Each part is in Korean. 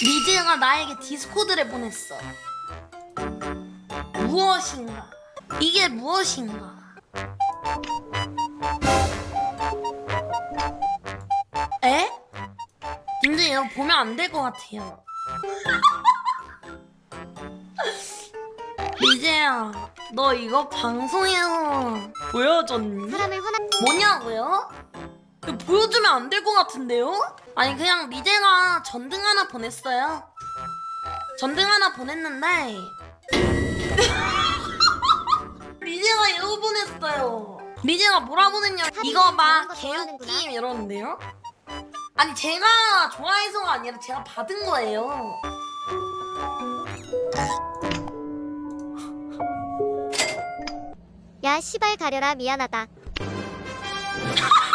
리즈가 나에게 디스코드를 보냈어. 무엇인가? 이게 무엇인가? 에? 근데 이거 보면 안 될 것 같아요. 리제야, 너 이거 방송에서 보여줬니? 사람을 화나 뭐냐고요? 이거 보여주면 안 될 것 같은데요? 아니 그냥 리제가 전등 하나 보냈어요. 전등 하나 보냈는데 리제가 이거 보냈어요. 리제가 뭐라 보냈냐? 이거 막. 개웃김 이러는데요? 아니 제가 좋아해서가 아니라 제가 받은 거예요. 야 시발 가려라 미안하다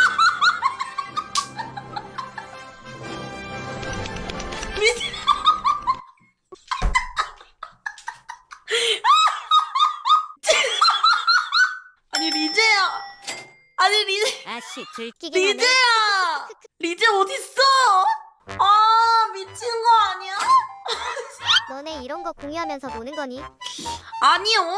아니 리제야. 아니 리제 아씨 들키긴 하네 리제야. 리제 어딨어? 아 미친 거 아니야? 너네 이런 거 공유하면서 노는 거니? 아니요.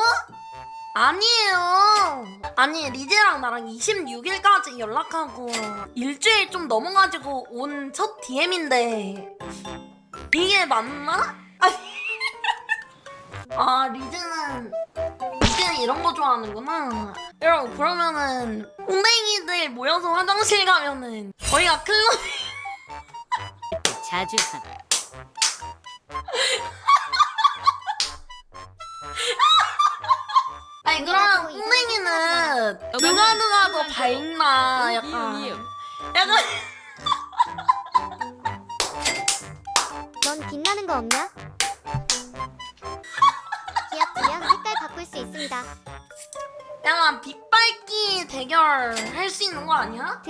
아니에요. 아니 리제랑 나랑 26일까지 연락하고 일주일 좀 넘어가지고 온 첫 DM인데 이게 맞나? 아니. 아 리제는 리제는 이런 거 좋아하는구나. 여러분 그러면은 엉댕이들 모여서 화장실 가면은 저희가 클럽 자주 한 아니 그럼 엉댕이는 누가 누가 더 밝나? 약간 약간 넌 빛나는 거 없냐? 수 있습니다 약간 빛밟기 대결 할 수 있는 거 아니야? 드디어